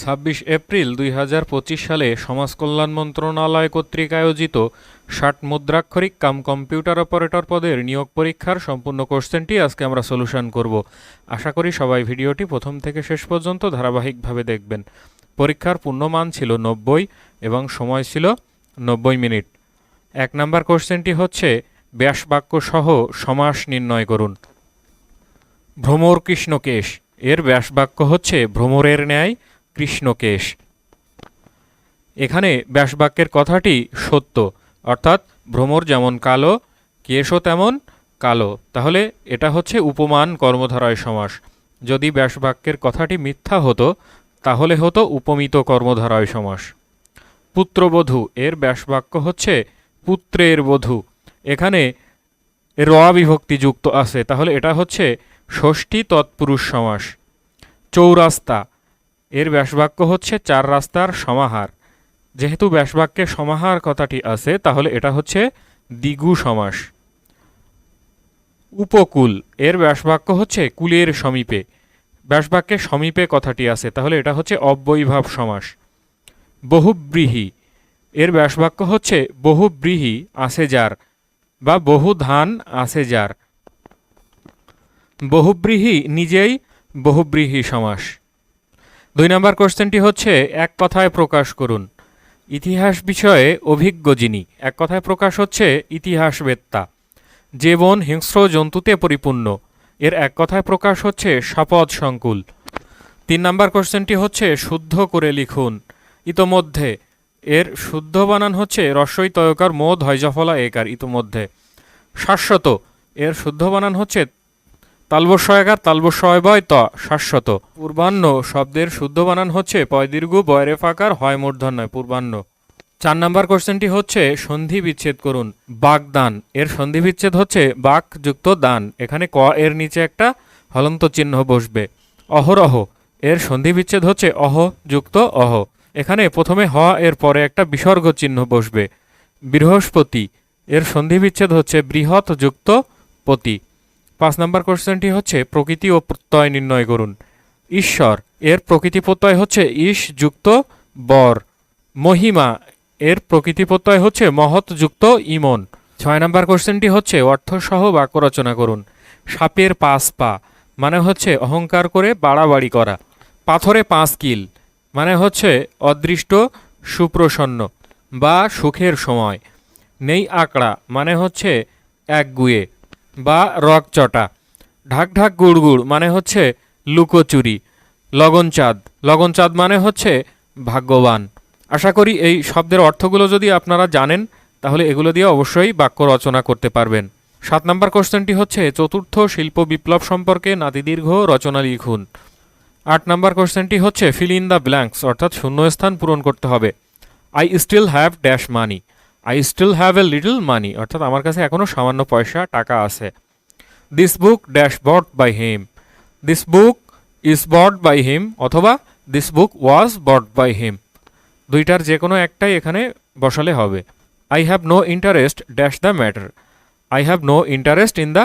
ছাব্বিশ এপ্রিল দুই হাজার পঁচিশ সালে সমাজ কল্যাণ মন্ত্রণালয় কর্তৃক আয়োজিত ষাট মুদ্রাক্ষরিক কাম কম্পিউটার অপারেটর পদের নিয়োগ পরীক্ষার সম্পূর্ণ কোশ্চেনটি আজকে আমরা সলিউশন করব। আশা করি সবাই ভিডিওটি প্রথম থেকে শেষ পর্যন্ত ধারাবাহিকভাবে দেখবেন। পরীক্ষার পূর্ণমান ছিল নব্বই এবং সময় ছিল নব্বই মিনিট। এক নম্বর কোশ্চেনটি হচ্ছে ব্যাসবাক্য সহ সমাস নির্ণয় করুন। ভ্রমর কৃষ্ণকেশ, এর ব্যাসবাক্য হচ্ছে ভ্রমরের ন্যায় কৃষ্ণকেশ। এখানে ব্যাসবাক্যের কথাটি সত্য, অর্থাৎ ভ্রমর যেমন কালো, কেশও তেমন কালো। তাহলে এটা হচ্ছে উপমান কর্মধারয় সমাস। যদি ব্যাসবাক্যের কথাটি মিথ্যা হতো, তাহলে হতো উপমিত কর্মধারয় সমাস। পুত্রবধূ, এর ব্যাসবাক্য হচ্ছে পুত্রের বধূ। এখানে র বিভক্তি যুক্ত আছে, তাহলে এটা হচ্ছে ষষ্ঠী তৎপুরুষ সমাস। চৌরাস্তা এর ব্যাসবাক্য হচ্ছে চার রাস্তার সমাহার। যেহেতু ব্যাসবাক্যে সমাহার কথাটি আছে, তাহলে এটা হচ্ছে দ্বিগু সমাস। উপকূল, এর ব্যাসবাক্য হচ্ছে কুলের সমীপে। ব্যাসবাক্যে সমীপে কথাটি আছে, তাহলে এটা হচ্ছে অব্যয়ীভাব সমাস। বহুব্রীহি, এর ব্যাসবাক্য হচ্ছে বহুব্রীহি আছে যার বা বহু ধান আছে যার। বহুব্রীহি নিজেই বহুব্রীহি সমাস। দুই নম্বর কোশ্চেনটি হচ্ছে, এক কথায় প্রকাশ করুন। ইতিহাস বিষয়ে অভিজ্ঞ যিনি, এক কথায় প্রকাশ হচ্ছে ইতিহাসবেত্তা। যে বন হিংস্র জন্তুতে পরিপূর্ণ, এর এক কথায় প্রকাশ হচ্ছে শপথ সংকুল। তিন নম্বর কোশ্চেনটি হচ্ছে, শুদ্ধ করে লিখুন। ইতোমধ্যে, এর শুদ্ধ বানান হচ্ছে রস্বই তয়কার মোদ হয়জফলা একার ইতোমধ্যে। শাশ্বত, এর শুদ্ধ বানান হচ্ছে তালবস্বয়কার তালবস্বয় বয় ত শাশ্বত। পূর্বাহ্ন শব্দের শুদ্ধ বানান হচ্ছে পয়দীর্ঘ, বয়রে ফাকার, হয় মূর্ধন্যয় পূর্বাহ্ন। চার নম্বর কোশ্চেনটি হচ্ছে সন্ধি বিচ্ছেদ করুন, বাগদান। এর সন্ধি বিচ্ছেদ হচ্ছে বাক যুক্ত দান। এখানে ক এর নিচে একটা হলন্ত চিহ্ন বসবে। অহরহ, এর সন্ধি বিচ্ছেদ হচ্ছে অহ যুক্ত অহ। এখানে প্রথমে হ, এর পরে একটা বিসর্গ চিহ্ন বসবে। বৃহস্পতি, এর সন্ধি বিচ্ছেদ হচ্ছে বৃহৎ যুক্ত পতি। পাঁচ নম্বর কোশ্চেনটি হচ্ছে, প্রকৃতি ও প্রত্যয় নির্ণয় করুন। ঈশ্বর, এর প্রকৃতি প্রত্যয় হচ্ছে ঈশ যুক্ত বর। মহিমা, এর প্রকৃতি প্রত্যয় হচ্ছে মহৎ যুক্ত ইমন। ছয় নম্বর কোশ্চেনটি হচ্ছে, অর্থসহ বাক্য রচনা করুন। সাপের পাঁচ পা মানে হচ্ছে অহংকার করে বাড়াবাড়ি করা। পাথরে পাঁচ কিল মানে হচ্ছে অদৃষ্ট, সুপ্রসন্ন বা সুখের সময়। নেই আকড়া মানে হচ্ছে এক গুয়ে বা রক চটা ঢাক ঢাক গুড়গুড় মানে হচ্ছে লুকোচুরি, লগন চাঁদ। লগন চাঁদ মানে হচ্ছে ভাগ্যবান। আশা করি এই শব্দের অর্থগুলো যদি আপনারা জানেন, তাহলে এগুলো দিয়ে অবশ্যই বাক্য রচনা করতে পারবেন। সাত নম্বর কোশ্চেনটি হচ্ছে, চতুর্থ শিল্প বিপ্লব সম্পর্কে নাতিদীর্ঘ রচনা লিখুন। আট নম্বর কোশ্চেনটি হচ্ছে ফিল ইন দ্য ব্ল্যাঙ্কস অর্থাৎ শূন্যস্থান পূরণ করতে হবে। I still have dash money I still have a little money অর্থাৎ আমার কাছে এখনও সামান্য পয়সা, টাকা আছে। This book dash bought by him this book is bought by him অথবা this book was bot by হিম দুইটার যে কোনো একটাই এখানে বসালে হবে। I have no interest dash the matter I have no interest in the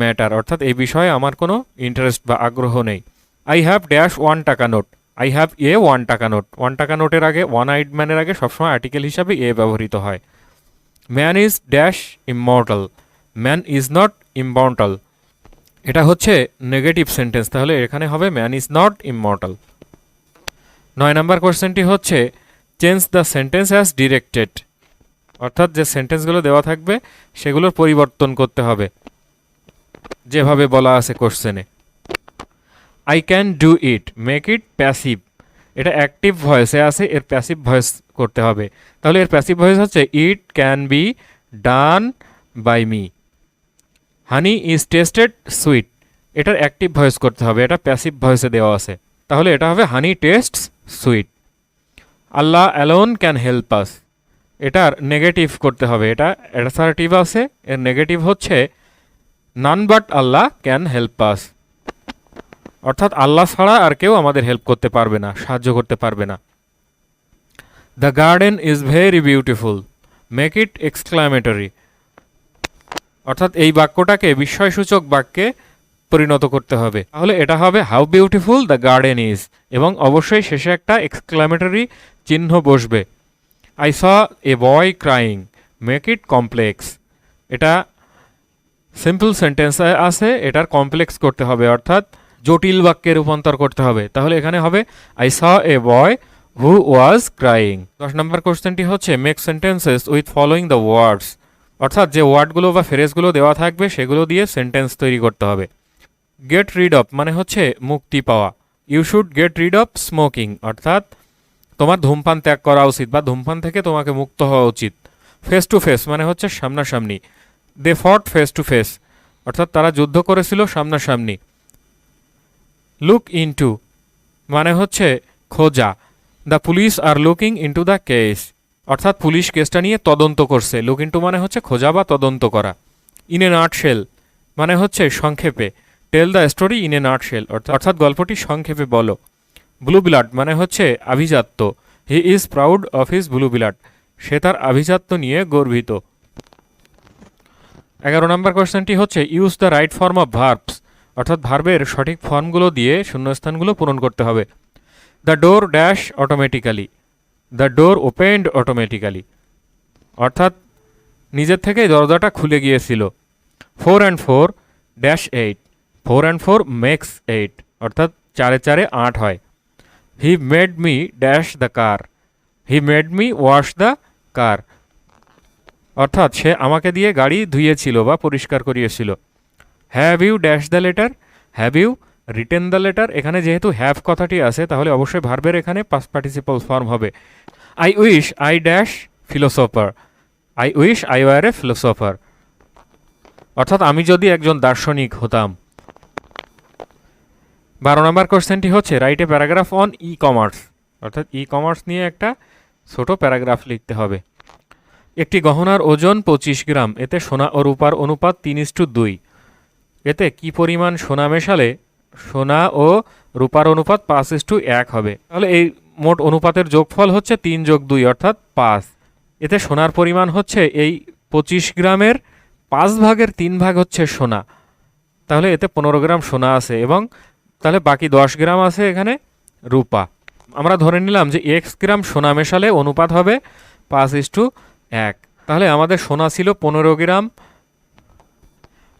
matter অর্থাৎ এই বিষয়ে আমার কোনো ইন্টারেস্ট বা আগ্রহ নেই। I have dash one taka note I have a one taka note one taka নোটের আগে ওয়ান আইড ম্যানের আগে সবসময় আর্টিকেল হিসাবে এ ব্যবহৃত হয়। Man is dash immortal man is not immortal এটা হচ্ছে নেগেটিভ সেন্টেন্স তাহলে এখানে হবে ম্যান ইজ নট ইমর্টাল নয় নম্বর কোশ্চেনটি হচ্ছে change the sentence as directed অর্থাৎ যে সেন্টেন্সগুলো দেওয়া থাকবে, সেগুলোর পরিবর্তন করতে হবে। যেভাবে বলা আছে কোশ্চেনে I can do it make it passive এটা অ্যাক্টিভ ভয়েসে আছে, এর প্যাসিভ ভয়েস করতে হবে। তাহলে এর প্যাসিভ ভয়েস হচ্ছে it can be done by me honey is tested sweet এটার অ্যাক্টিভ ভয়েস করতে হবে, এটা প্যাসিভ ভয়েসে দেওয়া আছে। তাহলে এটা হবে honey taste sweet Allah alone can help us এটার নেগেটিভ করতে হবে, এটা অ্যাসার্টিভ আছে, এর নেগেটিভ হচ্ছে none but Allah can help us অর্থাৎ আল্লাহ ছাড়া আর কেউ আমাদের হেল্প করতে পারবে না, সাহায্য করতে পারবে না। The garden is very beautiful make it exclamatory অর্থাৎ এই বাক্যটাকে বিস্ময়সূচক বাক্যে পরিণত করতে হবে। তাহলে এটা হবে how beautiful the garden is এবং অবশ্যই শেষে একটা এক্সক্লামেটরি চিহ্ন বসবে। I saw a boy crying make it complex এটা সিম্পল সেন্টেন্স আছে, এটার কমপ্লেক্স করতে হবে। অর্থাৎ জটিল বাক্যে রূপান্তর করতে হবে। তাহলে এখানে হবে I saw a boy who was crying দশ নম্বর কোশ্চেনটি হচ্ছে make sentences with following the words অর্থাৎ যে ওয়ার্ডগুলো বা ফ্রেজগুলো দেওয়া থাকবে, সেগুলো দিয়ে সেন্টেন্স তৈরি করতে হবে। গেট রিড অফ মানে হচ্ছে, মুক্তি পাওয়া। You should get rid of smoking অর্থাৎ, তোমার ধূমপান ত্যাগ করা উচিত বা ধূমপান থেকে তোমাকে মুক্ত হওয়া উচিত। ফেস টু ফেস মানে হচ্ছে, সামনাসামনি। দে ফট ফেস টু ফেস অর্থাৎ, তারা যুদ্ধ করেছিল সামনাসামনি। লুক ইনটু মানে হচ্ছে খোঁজা। The police are looking into the case অর্থাৎ পুলিশ কেসটা নিয়ে তদন্ত করছে। লুক ইনটু মানে হচ্ছে খোঁজা বা তদন্ত করা। ইন এ নাট শেল মানে হচ্ছে সংক্ষেপে। Tell the story in a nutshell অর্থাৎ গল্পটি সংক্ষেপে বলো। ব্লু ব্লাড মানে হচ্ছে আভিজাত্য। He is proud of his blue blood সে তার আভিজাত্য নিয়ে গর্বিত। এগারো নম্বর কোয়েশ্চেনটি হচ্ছে use the right form of verbs অর্থাৎ ভার্বের সঠিক ফর্মগুলো দিয়ে শূন্যস্থানগুলো পূরণ করতে হবে। The door dash automatically the door opened automatically অর্থাৎ নিজের থেকেই দরজাটা খুলে গিয়েছিল। Four and four dash eight four and four makes eight অর্থাৎ চারে চারে আট হয়। He made me dash the car he made me wash the car অর্থাৎ সে আমাকে দিয়ে গাড়ি ধুয়েছিল বা পরিষ্কার করিয়েছিল। Have you dash the letter have you written the letter এখানে যেহেতু হ্যাভ কথাটি আছে, তাহলে অবশ্যই ভার্বের এখানে পাস পার্টিসিপাল ফর্ম হবে। I wish I dash philosopher I wish I were a philosopher অর্থাৎ আমি যদি একজন দার্শনিক হতাম। বারো নম্বর কোশ্চেনটি হচ্ছে write a paragraph on e commerce অর্থাৎ ই কমার্স নিয়ে একটা ছোট প্যারাগ্রাফ লিখতে হবে। একটি গহনার ওজন পঁচিশ গ্রাম, এতে সোনা ও রূপার অনুপাত তিন ইস্টু দুই। এতে কি পরিমাণ সোনা মেশালে সোনা ও রূপার অনুপাত পাঁচ ইস্টু এক হবে। তাহলে এই মোট অনুপাতের যোগফল হচ্ছে তিন যোগ দুই, অর্থাৎ পাঁচ। এতে সোনার পরিমাণ হচ্ছে এই পঁচিশ গ্রামের পাঁচ ভাগের তিন ভাগ হচ্ছে সোনা। তাহলে এতে পনেরো গ্রাম সোনা আছে এবং তাহলে বাকি দশ গ্রাম আছে এখানে রূপা। আমরা ধরে নিলাম যে এক্স গ্রাম সোনা মেশালে অনুপাত হবে পাঁচ ইস্টু এক। তাহলে আমাদের সোনা ছিল পনেরো গ্রাম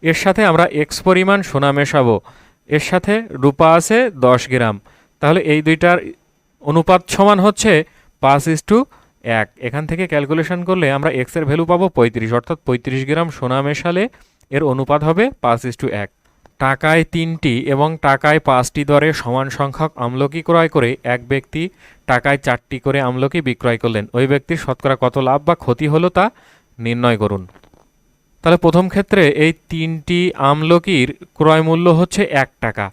এর সাথে আমরা এক্স পরিমাণ সোনা মেশাবো। এর সাথে রূপা আছে দশ গ্রাম। তাহলে এই দুইটার অনুপাত সমান হচ্ছে পাঁচ ইস টু এক। এখান থেকে ক্যালকুলেশন করলে আমরা এক্সের ভ্যালু পাবো পঁয়ত্রিশ, অর্থাৎ পঁয়ত্রিশ গ্রাম সোনা মেশালে এর অনুপাত হবে পাঁচ ইস টু এক। টাকায় তিনটি এবং টাকায় পাঁচটি দরে সমান সংখ্যক আমলকি ক্রয় করে এক ব্যক্তি টাকায় চারটি করে আমলকি বিক্রয় করলেন। ওই ব্যক্তির শতকরা কত লাভ বা ক্ষতি হলো তা নির্ণয় করুন। তাহলে প্রথম ক্ষেত্রে এই তিনটি আমলকির ক্রয় মূল্য হচ্ছে এক টাকা।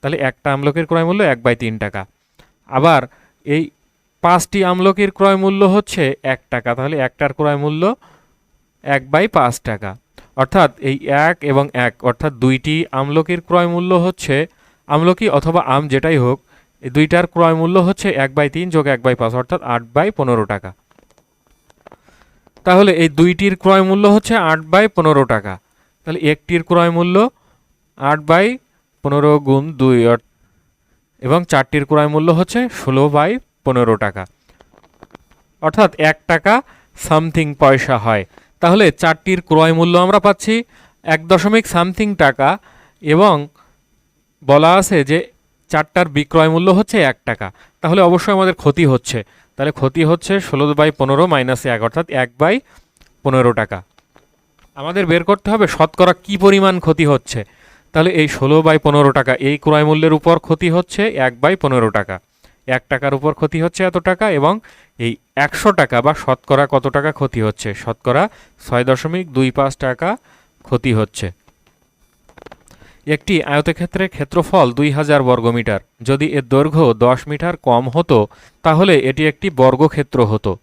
তাহলে একটা আমলকির ক্রয় মূল্য এক বাই তিন টাকা। আবার এই পাঁচটি আমলকির ক্রয় মূল্য হচ্ছে এক টাকা। তাহলে একটার ক্রয় মূল্য এক বাই পাঁচ টাকা। অর্থাৎ এই এক এবং এক, অর্থাৎ দুইটি আমলকির ক্রয় মূল্য হচ্ছে আমলকি অথবা আম যেটাই হোক, এই দুইটার ক্রয় মূল্য হচ্ছে এক বাই তিন যোগ এক বাই পাঁচ, অর্থাৎ আট বাই পনেরো টাকা। তাহলে এই দুইটির ক্রয় মূল্য হচ্ছে আট বাই পনেরো টাকা। তাহলে একটির ক্রয় মূল্য আট বাই পনেরো গুণ দুই এবং চারটির ক্রয় মূল্য হচ্ছে ষোলো বাই পনেরো টাকা। অর্থাৎ এক টাকা সামথিং পয়সা হয়। তাহলে চারটির ক্রয় মূল্য আমরা পাচ্ছি এক দশমিক সামথিং টাকা এবং বলা আছে যে চারটার বিক্রয় মূল্য হচ্ছে এক টাকা। তাহলে অবশ্যই আমাদের ক্ষতি হচ্ছে। তাহলে ক্ষতি হচ্ছে ষোলো বাই পনেরো মাইনাস এক, অর্থাৎ এক বাই পনেরো টাকা। আমাদের বের করতে হবে শতকরা কি পরিমাণ ক্ষতি হচ্ছে। তাহলে এই ষোলো বাই পনেরো টাকা এই ক্রয় মূল্যের উপর ক্ষতি হচ্ছে এক বাই পনেরো টাকা। এক টাকার উপর ক্ষতি হচ্ছে এত টাকা এবং এই একশো টাকা বা শতকরা কত টাকা ক্ষতি হচ্ছে? শতকরা ছয় দশমিক দুই পাঁচ টাকা ক্ষতি হচ্ছে। একটি আয়তক্ষেত্রের ক্ষেত্রফল দুই হাজার বর্গমিটার। যদি এর দৈর্ঘ্য দশ মিটার কম হতো, তাহলে এটি একটি বর্গক্ষেত্র হতো।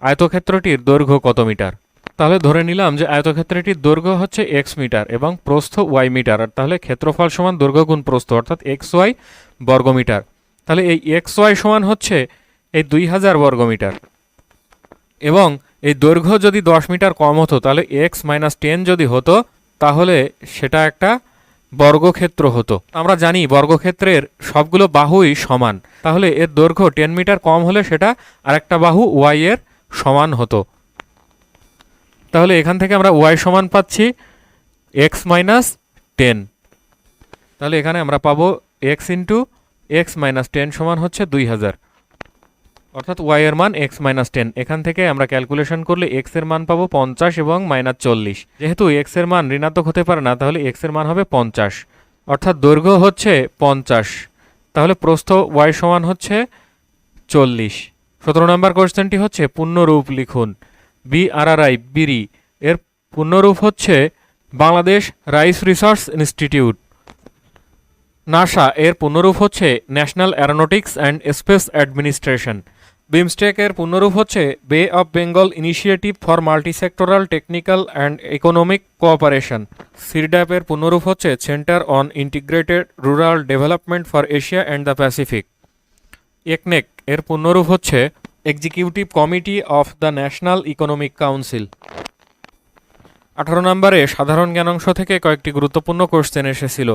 আয়তক্ষেত্রটির দৈর্ঘ্য কত মিটার? তাহলে ধরে নিলাম যে আয়তক্ষেত্রটির দৈর্ঘ্য হচ্ছে এক্স মিটার এবং প্রস্থ ওয়াই মিটার। আর তাহলে ক্ষেত্রফল সমান দৈর্ঘ্য গুণ প্রস্থ, অর্থাৎ এক্স ওয়াই বর্গমিটার। তাহলে এই এক্স ওয়াই সমান হচ্ছে এই দুই হাজার বর্গমিটার। এবং এই দৈর্ঘ্য যদি দশ মিটার কম হতো, তাহলে এক্স মাইনাস টেন যদি হতো, তাহলে সেটা একটা বর্গক্ষেত্র হতো। আমরা জানি বর্গক্ষেত্রের সবগুলো বাহুই সমান। তাহলে এর দৈর্ঘ্য টেন মিটার কম হলে সেটা আরেকটা বাহু ওয়াই এর সমান হতো। তাহলে এখান থেকে আমরা ওয়াই সমান পাচ্ছি এক্স মাইনাস টেন তাহলে এখানে আমরা পাবো x into x minus ten সমান হচ্ছে দুই হাজার। অর্থাৎ ওয়াই এর মান এক্স মাইনাস টেন এখান থেকে আমরা ক্যালকুলেশন করলে এক্সের মান পাবো পঞ্চাশ এবং মাইনাস চল্লিশ। যেহেতু এক্সের মান ঋণাত্মক হতে পারে না, তাহলে এক্সের মান হবে পঞ্চাশ। অর্থাৎ দৈর্ঘ্য হচ্ছে পঞ্চাশ। তাহলে প্রস্থ ওয়াই সমান হচ্ছে চল্লিশ। সতেরো নম্বর কোশ্চেনটি হচ্ছে পূর্ণরূপ লিখুন। বি আর আর আই বিরি এর পূর্ণরূপ হচ্ছে Bangladesh rice research institute. NASA, এর পূর্ণরূপ হচ্ছে national aeronautics and space administration. BIMSTEC এর পূর্ণরূপ হচ্ছে bay of Bengal initiative for multisectoral technical and economic cooperation CIRDAP এর পূর্ণরূপ হচ্ছে centre on integrated rural development for Asia and the Pacific একনেক, এর পূর্ণরূপ হচ্ছে executive committee of the national economic council আঠারো নম্বরে সাধারণ জ্ঞানাংশ থেকে কয়েকটি গুরুত্বপূর্ণ কোশ্চেন এসেছিল,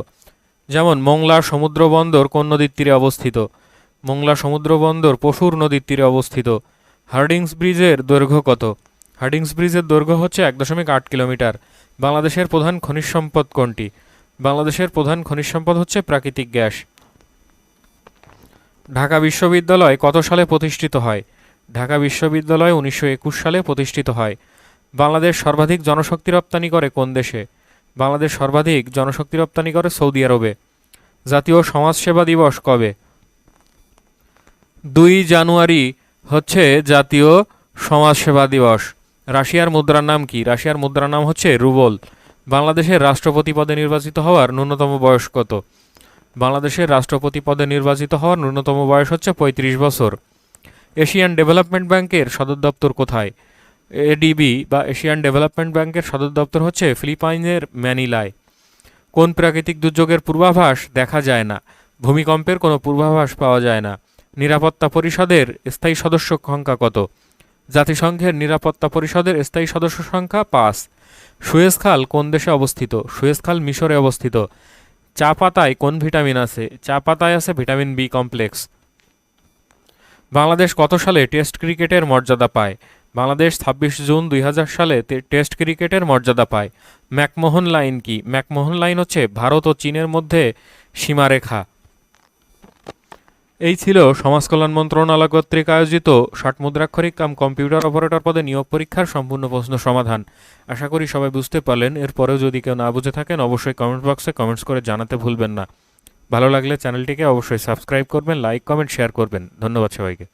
যেমন মোংলা সমুদ্র বন্দর কোন নদীর তীরে অবস্থিত? মোংলা সমুদ্র বন্দর পশুর নদীর তীরে অবস্থিত। হার্ডিংস ব্রিজের দৈর্ঘ্য কত? হার্ডিংস ব্রিজের দৈর্ঘ্য হচ্ছে এক দশমিক আট কিলোমিটার। বাংলাদেশের প্রধান খনিজ সম্পদ কোনটি? বাংলাদেশের প্রধান খনিজ সম্পদ হচ্ছে প্রাকৃতিক গ্যাস। ঢাকা বিশ্ববিদ্যালয় কত সালে প্রতিষ্ঠিত হয়? ঢাকা বিশ্ববিদ্যালয় উনিশশো একুশ সালে প্রতিষ্ঠিত হয়। বাংলাদেশ সর্বাধিক জনশক্তি রপ্তানি করে কোন দেশে? বাংলাদেশ সর্বাধিক জনশক্তি রপ্তানি করে সৌদি আরবে। জাতীয় সমাজসেবা দিবস কবে? দুই জানুয়ারি হচ্ছে জাতীয় সমাজসেবা দিবস। রাশিয়ার মুদ্রার নাম কি? রাশিয়ার মুদ্রার নাম হচ্ছে রুবল। বাংলাদেশের রাষ্ট্রপতি পদে নির্বাচিত হওয়ার ন্যূনতম বয়স কত? বাংলাদেশের রাষ্ট্রপতি পদে নির্বাচিত হওয়ার ন্যূনতম বয়স হচ্ছে পঁয়ত্রিশ বছর। এশিয়ান ডেভেলপমেন্ট ব্যাংকের সদর দপ্তর কোথায়? এডিবি বা এশিয়ান ডেভেলপমেন্ট ব্যাংকের সদর দপ্তর হচ্ছে ফিলিপাইনের ম্যানিলায়। কোন প্রাকৃতিক দুর্যোগের পূর্বাভাস দেখা যায় না। ভূমিকম্পের কোনো পূর্বাভাস পাওয়া যায় না। নিরাপত্তা পরিষদের স্থায়ী সদস্য সংখ্যা কত? জাতিসংঘের নিরাপত্তা পরিষদের স্থায়ী সদস্য সংখ্যা পাঁচ। সুয়েজ খাল কোন দেশে অবস্থিত? সুয়েজ খাল মিশরে অবস্থিত। চা পাতায় কোন ভিটামিন আছে? চা পাতায় আছে ভিটামিন বি কমপ্লেক্স। বাংলাদেশ কত সালে টেস্ট ক্রিকেটের মর্যাদা পায়? বাংলাদেশ ছাব্বিশ জুন দুই হাজার সালে টেস্ট ক্রিকেটের মর্যাদা পায়। ম্যাকমোহন লাইন কি? ম্যাকমোহন লাইন হচ্ছে ভারত ও চীনের মধ্যে সীমারেখা। এই ছিল সমাজ কল্যাণ মন্ত্রণালয় কর্তৃক আয়োজিত ষাট মুদ্রাক্ষরিক কাম কম্পিউটার অপারেটর পদে নিয়োগ পরীক্ষার সম্পূর্ণ প্রশ্ন সমাধান। আশা করি সবাই বুঝতে পারলেন, এরপরেও যদি কেউ না বুঝে থাকেন, অবশ্যই কমেন্ট বক্সে কমেন্টস করে জানাতে ভুলবেন না। ভালো লাগলে চ্যানেলটিকে অবশ্যই সাবস্ক্রাইব করবেন, লাইক, কমেন্ট, শেয়ার করবেন। ধন্যবাদ সবাইকে।